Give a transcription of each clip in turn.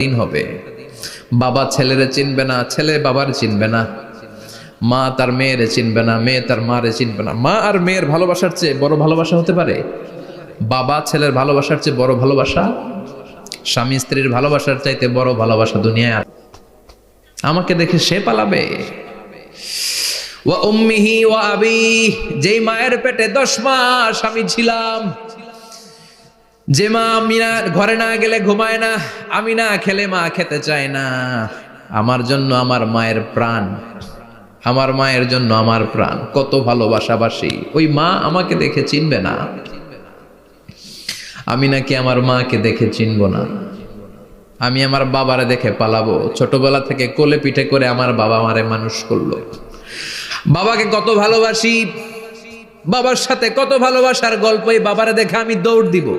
দিন হবে। বাবা ছেলেরে চিনবে না, ছেলে বাবার চিনবে না। মা তার মেয়েরে চিনবে না, মেয়ে তার মারে চিনবে না। মা আর মেয়ের ভালোবাসার চেয়ে বড় ভালোবাসা হতে পারে? বাবা ছেলের ভালোবাসার চেয়ে বড় ভালোবাসা? স্বামী স্ত্রীর ভালোবাসার চাইতে বড় ভালোবাসা দুনিয়ায় আমাকে দেখে সে পালাবে। ওয়া উম্মিহি ওয়া আবি, যেই মায়ের পেটে দশ মাস আমি ছিলাম যে মা আমি না ঘরে না গেলে ঘুমায় না, আমি না খেলে মা খেতে চায় না। আমার জন্য আমার মায়ের প্রাণ। আমার মায়ের জন্য আমার প্রাণ। কত ভালোবাসাবাসি। ওই মা আমাকে দেখে চিনবে না। আমি নাকি আমার মাকে দেখে চিনব না। আমি আমার বাবারে দেখে পালাবো। ছোটবেলা থেকে কোলে পিঠে করে আমার বাবা আমারে মানুষ করল। বাবাকে কত ভালোবাসি। বাবার সাথে কত ভালোবাসার গল্প এই বাবারে দেখে আমি দৌড় দিব।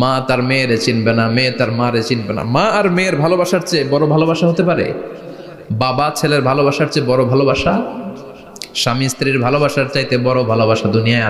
মা তার মেয়েরে চিনবে না, মেয়ে তার মারে চিনবে না। মা আর মেয়ের ভালোবাসার চেয়ে বড় ভালোবাসা হতে পারে? বাবা ছেলের ভালোবাসার চেয়ে বড় ভালোবাসা? স্বামী স্ত্রীর ভালোবাসার চাইতে বড় ভালোবাসা দুনিয়ায়